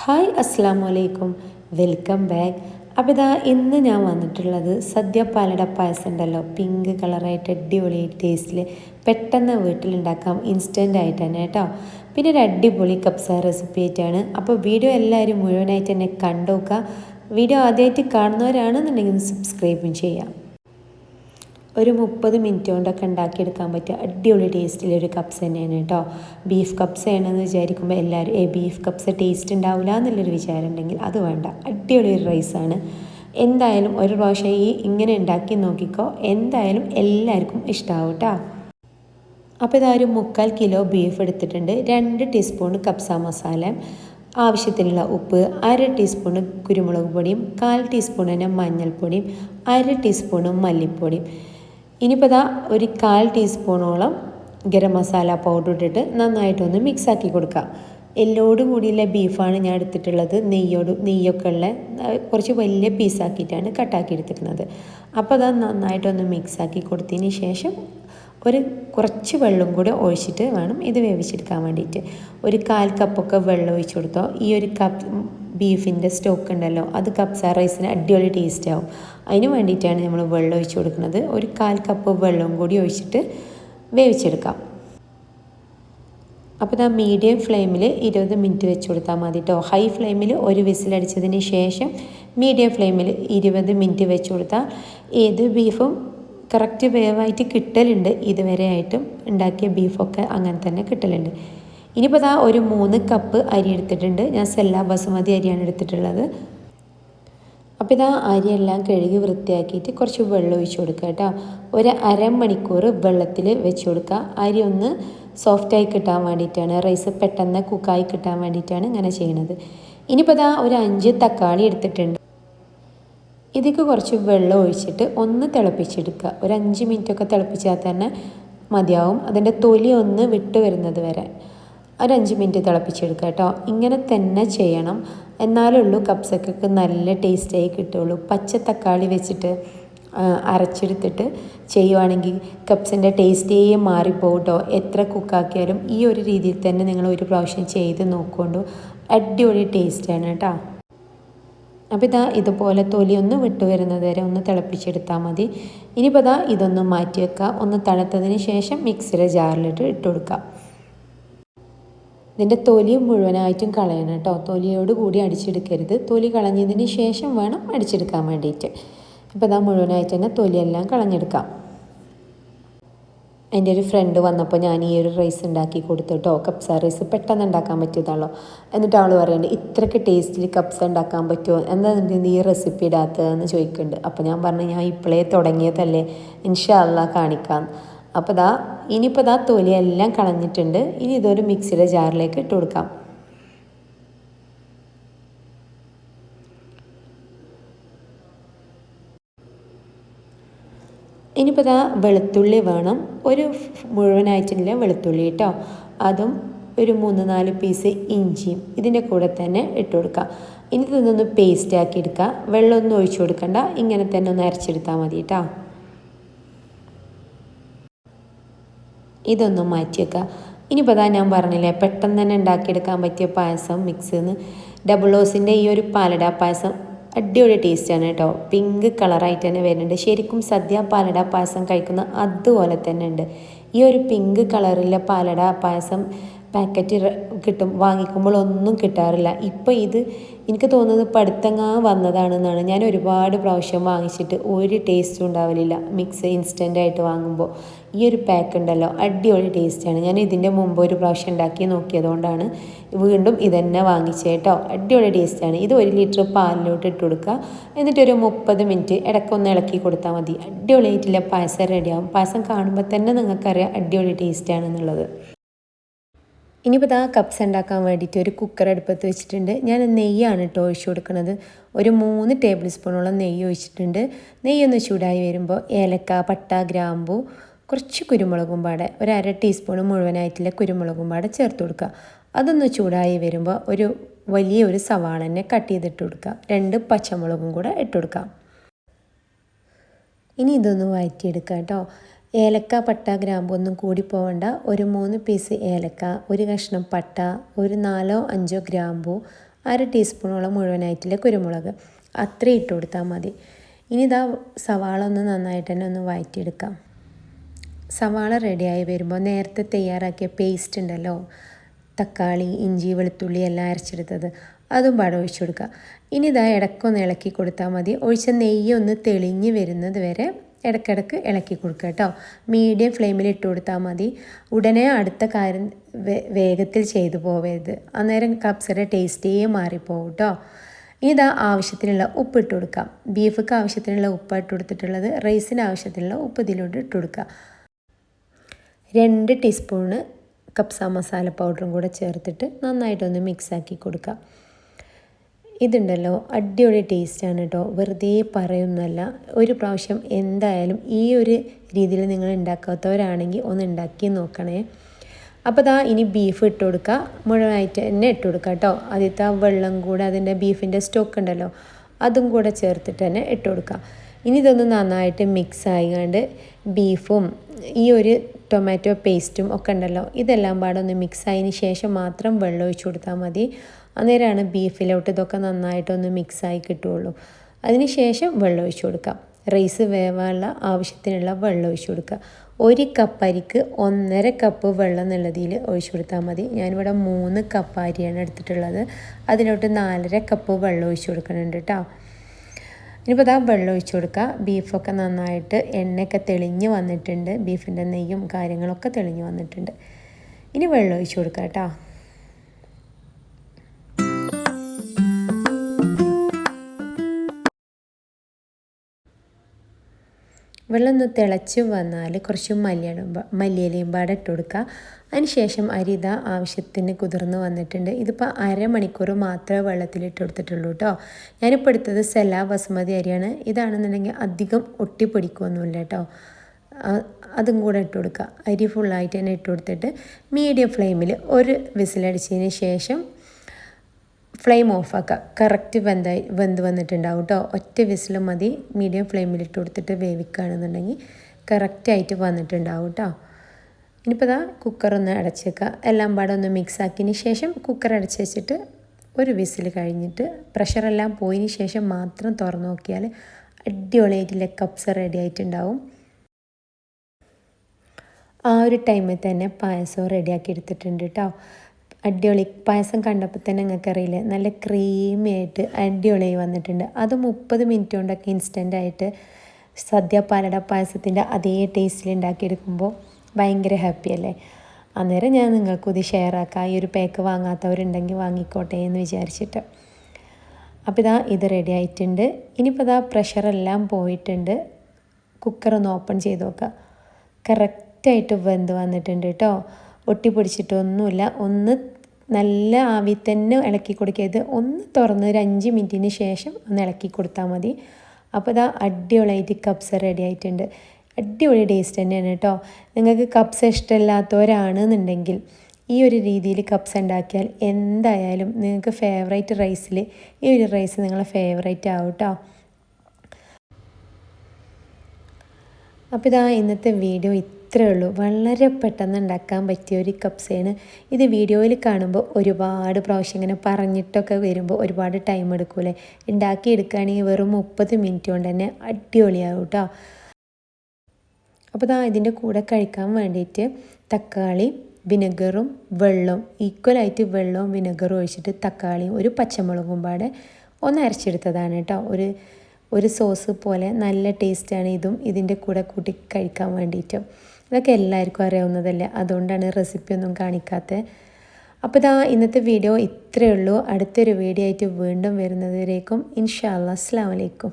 Hi അസ്സാം വലൈക്കും welcome back. അപ്പോൾ ഇതാ ഇന്ന് ഞാൻ വന്നിട്ടുള്ളത് സദ്യ പാലട പായസം ഉണ്ടല്ലോ. പിങ്ക് കളറായിട്ട് അടിപൊളി ടേസ്റ്റിൽ പെട്ടെന്ന് വീട്ടിലുണ്ടാക്കാം ഇൻസ്റ്റന്റ് ആയിട്ട് തന്നെ കേട്ടോ. പിന്നെ ഒരു അടിപൊളി കപ്സ റെസിപ്പി ആയിട്ടാണ്. അപ്പോൾ വീഡിയോ എല്ലാവരും മുഴുവനായിട്ട് തന്നെ കണ്ടുനോക്കുക വീഡിയോ ആദ്യമായിട്ട് കാണുന്നവരാണെന്നുണ്ടെങ്കിൽ സബ്സ്ക്രൈബും ചെയ്യാം. ഒരു മുപ്പത് മിനിറ്റ് കൊണ്ടൊക്കെ ഉണ്ടാക്കിയെടുക്കാൻ പറ്റിയ അടിപൊളി ടേസ്റ്റിലൊരു കപ്സ് തന്നെയാണ് കേട്ടോ ബീഫ് കപ്സ് ആണെന്ന് വിചാരിക്കുമ്പോൾ എല്ലാവരും ഏ ബീഫ് കപ്സ് ടേസ്റ്റ് ഉണ്ടാവില്ല എന്നുള്ളൊരു വിചാരം ഉണ്ടെങ്കിൽ അത് വേണ്ട. അടിപൊളി ഒരു റൈസാണ് എന്തായാലും ഒരു പ്രാവശ്യം ഈ ഇങ്ങനെ ഉണ്ടാക്കി നോക്കിക്കോ. എന്തായാലും എല്ലാവർക്കും ഇഷ്ടമാവും കേട്ടോ അപ്പോൾ ഇതാ ഒരു മുക്കാൽ കിലോ ബീഫ് എടുത്തിട്ടുണ്ട്. രണ്ട് ടീസ്പൂൺ കപ്സ മസാല ആവശ്യത്തിനുള്ള ഉപ്പ് അര ടീസ്പൂൺ കുരുമുളക് പൊടിയും കാൽ ടീസ്പൂൺ തന്നെ മഞ്ഞൾപ്പൊടിയും അര ടീസ്പൂണ് മല്ലിപ്പൊടിയും. ഇനിയിപ്പോൾ ഇതാ ഒരു കാൽ ടീസ്പൂണോളം ഗരം മസാല പൗഡർ ഇട്ടിട്ട് നന്നായിട്ടൊന്ന് മിക്സ് ആക്കി കൊടുക്കുക എല്ലോട് കൂടിയുള്ള ബീഫാണ് ഞാൻ എടുത്തിട്ടുള്ളത്. നെയ്യോട് നെയ്യൊക്കെ ഉള്ള കുറച്ച് വലിയ പീസാക്കിയിട്ടാണ് കട്ടാക്കി എടുത്തിരുന്നത്. അപ്പോൾ അത് നന്നായിട്ടൊന്ന് മിക്സ് ആക്കി കൊടുത്തതിന് ശേഷം ഒരു കുറച്ച് വെള്ളം കൂടി ഒഴിച്ചിട്ട് വേണം ഇത് വേവിച്ചെടുക്കാൻ വേണ്ടിയിട്ട്. ഒരു കാൽ കപ്പൊക്കെ വെള്ളം ഒഴിച്ചു കൊടുത്തോ. ഈ ഒരു കപ്പ് ബീഫിന്റെ സ്റ്റോക്ക് ഉണ്ടല്ലോ അത് കപ്സ റൈസിന് അടിപൊളി ടേസ്റ്റ് ആവും. അതിന് വേണ്ടിയിട്ടാണ് നമ്മൾ വെള്ളം ഒഴിച്ചു കൊടുക്കുന്നത്. ഒരു കാൽ കപ്പ് വെള്ളം കൂടി ഒഴിച്ചിട്ട് വേവിച്ചെടുക്കാം. അപ്പോൾ ഇതാ മീഡിയം ഫ്ലെയിമിൽ ഇരുപത് മിനിറ്റ് വെച്ച് കൊടുത്താൽ മതി കേട്ടോ ഹൈ ഫ്ലെയിമിൽ ഒരു വിസിലടിച്ചതിന് ശേഷം മീഡിയം ഫ്ലെയിമിൽ ഇരുപത് മിനിറ്റ് വെച്ച് കൊടുത്താൽ ഏത് ബീഫും കറക്റ്റ് വേവായിട്ട് കിട്ടലുണ്ട്. ഇതുവരെ ആയിട്ടും ഉണ്ടാക്കിയ ബീഫൊക്കെ അങ്ങനെ തന്നെ കിട്ടലുണ്ട്. ഇനിയിപ്പോൾ ഇതാ ഒരു മൂന്ന് കപ്പ് അരി എടുത്തിട്ടുണ്ട്. ഞാൻ സെല്ല ബസുമതി അരിയാണ് എടുത്തിട്ടുള്ളത്. അപ്പോൾ ഇതാ അരിയെല്ലാം കഴുകി വൃത്തിയാക്കിയിട്ട് കുറച്ച് വെള്ളം ഒഴിച്ചു കൊടുക്കുക കേട്ടോ. ഒരു അരമണിക്കൂർ വെള്ളത്തിൽ വെച്ച് കൊടുക്കുക. അരി ഒന്ന് സോഫ്റ്റായി കിട്ടാൻ വേണ്ടിയിട്ടാണ്. റൈസ് പെട്ടെന്ന് കുക്കായി കിട്ടാൻ വേണ്ടിയിട്ടാണ് ഇങ്ങനെ ചെയ്യുന്നത് ഇനിയിപ്പോൾ ഇതാ ഒരു അഞ്ച് തക്കാളി എടുത്തിട്ടുണ്ട്. ഇതിക്ക് കുറച്ച് വെള്ളം ഒഴിച്ചിട്ട് ഒന്ന് തിളപ്പിച്ചെടുക്കുക. ഒരു അഞ്ച് മിനിറ്റൊക്കെ തിളപ്പിച്ചാൽ തന്നെ മതിയാവും. അതിന്റെ തൊലി ഒന്ന് വിട്ട് വരുന്നത് വരെ ഒരു അഞ്ച് മിനിറ്റ് തിളപ്പിച്ചെടുക്കുക കേട്ടോ. ഇങ്ങനെ തന്നെ ചെയ്യണം. എന്നാലേ ഉള്ളൂ കപ്സക്കൊക്കെ നല്ല ടേസ്റ്റായി കിട്ടുള്ളൂ പച്ച തക്കാളി വെച്ചിട്ട് അരച്ചെടുത്തിട്ട് ചെയ്യുവാണെങ്കിൽ കപ്സിന്റെ ടേസ്റ്റേ മാറിപ്പോകും കേട്ടോ. എത്ര കുക്കാക്കിയാലും ഈ ഒരു രീതിയിൽ തന്നെ നിങ്ങൾ ഒരു പ്രാവശ്യം ചെയ്ത് നോക്കുകൊണ്ടു. അടിപൊളി ടേസ്റ്റാണ് കേട്ടോ. അപ്പോൾ ഇതാ ഇതുപോലെ തൊലി ഒന്ന് വിട്ടു വരുന്നത് വരെ ഒന്ന് തിളപ്പിച്ചെടുത്താൽ മതി. ഇനിയിപ്പോൾ ഇതാ ഇതൊന്ന് മാറ്റി വെക്കുക. ഒന്ന് തണുത്തതിന് ശേഷം മിക്സിയുടെ ജാറിലിട്ട് ഇട്ട് കൊടുക്കുക. ഇതിന്റെ തൊലി മുഴുവനായിട്ടും കളയണം കേട്ടോ. തൊലിയോട് കൂടി അടിച്ചെടുക്കരുത്. തൊലി കളഞ്ഞതിന് ശേഷം വേണം അടിച്ചെടുക്കാൻ വേണ്ടിയിട്ട്. അപ്പോൾ ഇതാ മുഴുവനായിട്ട് തന്നെ തൊലിയെല്ലാം കളഞ്ഞെടുക്കാം. എന്റെ ഒരു ഫ്രണ്ട് വന്നപ്പോൾ ഞാൻ ഈ ഒരു റൈസ് ഉണ്ടാക്കി കൊടുത്തു കേട്ടോ കപ്സ റൈസ് പെട്ടെന്ന് ഉണ്ടാക്കാൻ പറ്റിയതാണല്ലോ. എന്നിട്ട് അവൾ പറയുന്നുണ്ട് ഇത്രയ്ക്ക് ടേസ്റ്റിൽ കപ്സ ഉണ്ടാക്കാൻ പറ്റുമോ എന്താ ഈ റെസിപ്പി ഇടാത്തതെന്ന് ചോദിക്കുന്നുണ്ട്. അപ്പോൾ ഞാൻ പറഞ്ഞു ഞാൻ ഇപ്പോഴേ തുടങ്ങിയതല്ലേ. ഇൻഷാല്ല കാണിക്കാം. അപ്പോൾ ദാ ഇനിയിപ്പോൾ ദാ തൊലിയെല്ലാം കളഞ്ഞിട്ടുണ്ട്. ഇനി ഇതൊരു മിക്സിയുടെ ജാറിലേക്ക് ഇട്ട് കൊടുക്കാം. ഇനിയിപ്പോൾ ഇതാ വെളുത്തുള്ളി വേണം. ഒരു മുഴുവനായിട്ടില്ല വെളുത്തുള്ളി കേട്ടോ അതും ഒരു മൂന്ന് നാല് പീസ് ഇഞ്ചിയും ഇതിന്റെ കൂടെ തന്നെ ഇട്ട് കൊടുക്കുക ഇനി ഇതൊന്ന് പേസ്റ്റ് ആക്കി എടുക്കുക വെള്ളമൊന്നും ഒഴിച്ചു കൊടുക്കണ്ട. ഇങ്ങനെ തന്നെ ഒന്ന് അരച്ചെടുത്താൽ മതി കേട്ടോ ഇതൊന്ന് മാറ്റി വെക്കുക ഇനിയിപ്പോൾ അതാ ഞാൻ പറഞ്ഞില്ലേ പെട്ടെന്ന് തന്നെ ഉണ്ടാക്കിയെടുക്കാൻ പറ്റിയ പായസം മിക്സ് ഡബിൾ ഓസിന്റെ ഈ ഒരു പാലട പായസം അടിപൊളി ടേസ്റ്റാണ് കേട്ടോ. പിങ്ക് കളറായിട്ട് തന്നെ വരുന്നുണ്ട്. ശരിക്കും സദ്യ പാലട പായസം കഴിക്കുന്ന അതുപോലെ തന്നെ ഉണ്ട്. ഈ ഒരു പിങ്ക് കളറിലെ പാലട പായസം പാക്കറ്റ് കിട്ടും. വാങ്ങിക്കുമ്പോൾ ഒന്നും കിട്ടാറില്ല. ഇപ്പം ഇത് എനിക്ക് തോന്നുന്നത് പടുത്തങ്ങാ വന്നതാണെന്നാണ്. ഞാൻ ഒരുപാട് പ്രാവശ്യം വാങ്ങിച്ചിട്ട് ഒരു ടേസ്റ്റും ഉണ്ടാവലില്ല. മിക്സ് ഇൻസ്റ്റന്റ് ആയിട്ട് വാങ്ങുമ്പോൾ. ഈ ഒരു പാക്ക് ഉണ്ടല്ലോ അടിപൊളി ടേസ്റ്റാണ് ഞാൻ ഇതിന്റെ മുമ്പ് ഒരു പ്രാവശ്യം ഉണ്ടാക്കി നോക്കിയതുകൊണ്ടാണ് വീണ്ടും ഇതന്നെ വാങ്ങിച്ചേട്ടോ അടിപൊളി ടേസ്റ്റാണ് ഇത് ഒരു ലിറ്റർ പാലിലോട്ട് ഇട്ട് കൊടുക്കുക. എന്നിട്ട് ഒരു മുപ്പത് മിനിറ്റ് ഇടയ്ക്കൊന്ന് ഇളക്കി കൊടുത്താൽ മതി. അടിപൊളിയായിട്ടില്ല. പായസം റെഡിയാവും പായസം കാണുമ്പോൾ തന്നെ നിങ്ങൾക്കറിയാം അടിപൊളി ടേസ്റ്റാണെന്നുള്ളത് ഇനിയിപ്പോൾ ഇതാ കപ്സ് ഉണ്ടാക്കാൻ വേണ്ടിയിട്ട് ഒരു കുക്കർ അടുപ്പത്ത് വെച്ചിട്ടുണ്ട്. ഞാൻ നെയ്യാണ് കേട്ടോ ഒഴിച്ചു കൊടുക്കുന്നത്. ഒരു മൂന്ന് ടേബിൾ സ്പൂണോളം നെയ്യ് ഒഴിച്ചിട്ടുണ്ട്. നെയ്യൊന്ന് ചൂടായി വരുമ്പോൾ ഏലക്ക പട്ട ഗ്രാമ്പു കുറച്ച് കുരുമുളകും പാടെ ഒരു അര ടീസ്പൂൺ മുഴുവനായിട്ടുള്ള കുരുമുളകും പാടെ ചേർത്ത് കൊടുക്കുക. അതൊന്ന് ചൂടായി വരുമ്പോൾ ഒരു വലിയ ഒരു സവാള തന്നെ കട്ട് ചെയ്തിട്ട് കൊടുക്കുക. രണ്ട് പച്ചമുളകും കൂടെ ഇട്ട് കൊടുക്കാം ഇനി ഇതൊന്ന് വഴറ്റിയെടുക്കുക കേട്ടോ ഏലക്ക പട്ട ഗ്രാമ്പൊന്നും കൂടി പോവണ്ട. ഒരു മൂന്ന് പീസ് ഏലക്ക ഒരു കഷ്ണം പട്ട ഒരു നാലോ അഞ്ചോ ഗ്രാമ്പു അര ടീസ്പൂണോളം മുഴുവനായിട്ടുള്ള കുരുമുളക്. അത്രയും ഇട്ട് കൊടുത്താൽ മതി. ഇനി ഇതാ സവാള ഒന്ന് നന്നായിട്ട് തന്നെ ഒന്ന് വഴറ്റിയെടുക്കാം സവാള റെഡിയായി വരുമ്പോൾ നേരത്തെ തയ്യാറാക്കിയ പേസ്റ്റ് ഉണ്ടല്ലോ തക്കാളി ഇഞ്ചി വെളുത്തുള്ളി എല്ലാം അരച്ചെടുത്തത് അതും പാടെ ഒഴിച്ചു കൊടുക്കുക. ഇനി ഇതാ ഇടക്കൊന്ന് ഇളക്കി കൊടുത്താൽ മതി. ഒഴിച്ച നെയ്യ് ഒന്ന് തെളിഞ്ഞ് വരുന്നത് വരെ ഇടയ്ക്കിടയ്ക്ക് ഇളക്കി കൊടുക്കുക കേട്ടോ. മീഡിയം ഫ്ലെയിമിൽ ഇട്ട് കൊടുത്താൽ മതി. ഉടനെ അടുത്ത കാര്യം വേഗത്തിൽ ചെയ്തു പോവരുത്. അന്നേരം കപ്സയുടെ ടേസ്റ്റേ മാറിപ്പോവും കേട്ടോ. ഇതാ ആവശ്യത്തിനുള്ള ഉപ്പ് ഇട്ട് കൊടുക്കാം. ബീഫ്ക്ക് ആവശ്യത്തിനുള്ള ഉപ്പ് ഇട്ട് കൊടുത്തിട്ടുള്ളത് റൈസിന് ആവശ്യത്തിനുള്ള ഉപ്പ് ഇതിലോട്ട് ഇട്ട് കൊടുക്കുക രണ്ട് ടീസ്പൂണ് കപ്സ മസാല പൗഡറും കൂടെ ചേർത്തിട്ട് നന്നായിട്ടൊന്ന് മിക്സാക്കി കൊടുക്കുക ഇതുണ്ടല്ലോ അടിപൊളി ടേസ്റ്റാണ് കേട്ടോ വെറുതെ പറയുന്നല്ല ഒരു പ്രാവശ്യം എന്തായാലും ഈ ഒരു രീതിയിൽ നിങ്ങൾ ഉണ്ടാക്കാത്തവരാണെങ്കിൽ ഒന്ന് ഉണ്ടാക്കി നോക്കണേ. അപ്പോൾ ദാ ഇനി ബീഫ് ഇട്ട് കൊടുക്കുക മുഴുവനായിട്ട് തന്നെ ഇട്ട് കൊടുക്കുക കേട്ടോ ആദ്യത്തെ വെള്ളം കൂടെ അതിന്റെ ബീഫിന്റെ സ്റ്റോക്ക് ഉണ്ടല്ലോ അതും കൂടെ ചേർത്തിട്ട് തന്നെ ഇട്ട് കൊടുക്കുക ഇനി ഇതൊന്ന് നന്നായിട്ട് മിക്സ് ആയിക്കാണ്ട് ബീഫും ഈ ഒരു ടൊമാറ്റോ പേസ്റ്റും ഒക്കെ ഉണ്ടല്ലോ ഇതെല്ലാം പാടൊന്ന് മിക്സ് ആയതിന് ശേഷം മാത്രം വെള്ളം ഒഴിച്ചു കൊടുത്താൽ മതി. അന്നേരമാണ് ബീഫിലോട്ട് ഇതൊക്കെ നന്നായിട്ടൊന്ന് മിക്സായി കിട്ടുകയുള്ളൂ. അതിന് ശേഷം വെള്ളം ഒഴിച്ചു കൊടുക്കാം. റൈസ് വേവാനുള്ള ആവശ്യത്തിനുള്ള വെള്ളം ഒഴിച്ചു കൊടുക്കുക. ഒരു കപ്പ് അരിക്ക് ഒന്നര കപ്പ് വെള്ളം എന്നുള്ളതിൽ ഒഴിച്ചു കൊടുത്താൽ മതി. ഞാനിവിടെ മൂന്ന് കപ്പ് അരിയാണ് എടുത്തിട്ടുള്ളത്. അതിലോട്ട് നാലര കപ്പ് വെള്ളം ഒഴിച്ചു കൊടുക്കുന്നുണ്ട് കേട്ടോ. ഇനിയിപ്പോൾ അതാ വെള്ളം ഒഴിച്ചു കൊടുക്കുക. ബീഫൊക്കെ നന്നായിട്ട് എണ്ണയൊക്കെ തെളിഞ്ഞ് വന്നിട്ടുണ്ട്. ബീഫിന്റെ നെയ്യും കാര്യങ്ങളൊക്കെ തെളിഞ്ഞ് വന്നിട്ടുണ്ട്. ഇനി വെള്ളം ഒഴിച്ചു കൊടുക്കുക കേട്ടോ. വെള്ളം ഒന്ന് തിളച്ച് വന്നാൽ കുറച്ച് മല്ലിയിടും മല്ലിയിലയും പാടെ ഇട്ട് കൊടുക്കുക. അതിനുശേഷം അരി ഇതാ ആവശ്യത്തിന് കുതിർന്ന് വന്നിട്ടുണ്ട്. ഇതിപ്പോൾ അരമണിക്കൂർ മാത്രമേ വെള്ളത്തിലിട്ട് കൊടുത്തിട്ടുള്ളൂ കേട്ടോ. ഞാനിപ്പോൾ എടുത്തത് സെല ബസുമതി അരിയാണ്. ഇതാണെന്നുണ്ടെങ്കിൽ അധികം ഒട്ടിപ്പൊടിക്കൊന്നുമില്ല കേട്ടോ. അതും കൂടെ ഇട്ട് കൊടുക്കുക. അരി ഫുള്ളായിട്ട് തന്നെ ഇട്ട് കൊടുത്തിട്ട് മീഡിയം ഫ്ലെയിമിൽ ഒരു വിസിലടിച്ചതിന് ശേഷം ഫ്ലെയിം ഓഫാക്കുക കറക്റ്റ് വെന്തായി വെന്ത് വന്നിട്ടുണ്ടാവും കേട്ടോ ഒറ്റ വിസിൽ മതി. മീഡിയം ഫ്ലെയിമിൽ ഇട്ട് കൊടുത്തിട്ട് വേവിക്കുകയാണെന്നുണ്ടെങ്കിൽ കറക്റ്റായിട്ട് വന്നിട്ടുണ്ടാവും കേട്ടോ ഇനിയിപ്പോൾ ഇതാ കുക്കറൊന്ന് അടച്ച് വെക്കുക എല്ലാം പാടെ ഒന്ന് മിക്സ് ആക്കിയതിന് ശേഷം കുക്കർ അടച്ച് വെച്ചിട്ട് ഒരു വിസിൽ കഴിഞ്ഞിട്ട് പ്രഷറെല്ലാം പോയതിന് ശേഷം മാത്രം തുറന്നു നോക്കിയാൽ അടിപൊളിയായിട്ടുള്ള കപ്സ് റെഡി ആയിട്ടുണ്ടാവും. ആ ഒരു ടൈമിൽ തന്നെ പായസം റെഡിയാക്കി എടുത്തിട്ടുണ്ട് കേട്ടോ അടിപൊളി പായസം കണ്ടപ്പോൾ തന്നെ നിങ്ങൾക്കറിയില്ലേ? നല്ല ക്രീമി ആയിട്ട് അടിപൊളിയായി വന്നിട്ടുണ്ട്. അത് മുപ്പത് മിനിറ്റ് കൊണ്ടൊക്കെ ഇൻസ്റ്റന്റ് ആയിട്ട് സദ്യ പാലട പായസത്തിന്റെ അതേ ടേസ്റ്റിൽ ഉണ്ടാക്കിയെടുക്കുമ്പോൾ ഭയങ്കര ഹാപ്പി അല്ലേ? അന്നേരം ഞാൻ നിങ്ങൾക്ക് ഇത് ഷെയർ ആക്കാം. ഈ ഒരു പാക്ക് വാങ്ങാത്തവരുണ്ടെങ്കിൽ വാങ്ങിക്കോട്ടെ എന്ന് വിചാരിച്ചിട്ട്. അപ്പോൾ ഇതാ ഇത് റെഡി ആയിട്ടുണ്ട്. ഇനിയിപ്പോൾ ഇതാ പ്രഷറെല്ലാം പോയിട്ടുണ്ട്. കുക്കർ ഓപ്പൺ ചെയ്ത് നോക്കുക കറക്റ്റായിട്ട് വെന്ത് വന്നിട്ടുണ്ട് കേട്ടോ ഒട്ടിപ്പിടിച്ചിട്ടൊന്നുമില്ല. ഒന്ന് നല്ല ആവി തന്നെ ഇളക്കി കൊടുക്കുക. ഇത് ഒന്ന് തുറന്ന് ഒരു അഞ്ച് മിനിറ്റിന് ശേഷം ഒന്ന് ഇളക്കി കൊടുത്താൽ മതി. അപ്പോൾ ഇതാ അടിപൊളിയായിട്ട് കപ്സ് റെഡി ആയിട്ടുണ്ട്. അടിപൊളി ടേസ്റ്റ് തന്നെയാണ് കേട്ടോ. നിങ്ങൾക്ക് കപ്സ് ഇഷ്ടമില്ലാത്തവരാണെന്നുണ്ടെങ്കിൽ ഈ ഒരു രീതിയിൽ കപ്സ് ഉണ്ടാക്കിയാൽ എന്തായാലും നിങ്ങൾക്ക് ഫേവറേറ്റ് റൈസിൽ ഈ ഒരു റൈസ് നിങ്ങളെ ഫേവറേറ്റ് ആവും കേട്ടോ. അപ്പോൾ ഇതാ ഇന്നത്തെ വീഡിയോ ഇത്രയേ ഉള്ളൂ. വളരെ പെട്ടെന്ന് ഉണ്ടാക്കാൻ പറ്റിയ ഒരു കപ്സയാണ്. ഇത് വീഡിയോയിൽ കാണുമ്പോൾ ഒരുപാട് പ്രാവശ്യം ഇങ്ങനെ പറഞ്ഞിട്ടൊക്കെ വരുമ്പോൾ ഒരുപാട് ടൈം എടുക്കൂലേ ഉണ്ടാക്കി എടുക്കുകയാണെങ്കിൽ വെറും മുപ്പത് മിനിറ്റ് കൊണ്ട് തന്നെ അടിപൊളിയാവും കേട്ടോ അപ്പോൾ ഇതാ ഇതിന്റെ കൂടെ കഴിക്കാൻ വേണ്ടിയിട്ട് തക്കാളി വിനെഗറും വെള്ളവും ഈക്വലായിട്ട് വെള്ളവും വിനെഗറും ഒഴിച്ചിട്ട് തക്കാളിയും ഒരു പച്ചമുളകും പാടെ ഒന്ന് അരച്ചെടുത്തതാണ് കേട്ടോ ഒരു ഒരു സോസ് പോലെ നല്ല ടേസ്റ്റാണ് ഇതും ഇതിന്റെ കൂടെ കൂട്ടി കഴിക്കാൻ വേണ്ടിയിട്ട്. ഇതൊക്കെ എല്ലാവർക്കും അറിയാവുന്നതല്ലേ? അതുകൊണ്ടാണ് റെസിപ്പി ഒന്നും കാണിക്കാത്തത് അപ്പോൾ ഇതാ ഇന്നത്തെ വീഡിയോ ഇത്രയേ ഉള്ളൂ. അടുത്തൊരു വീഡിയോ ആയിട്ട് വീണ്ടും വരുന്നതുവരേക്കും. ഇൻഷാ അല്ലാ അസ്സാം വലൈക്കും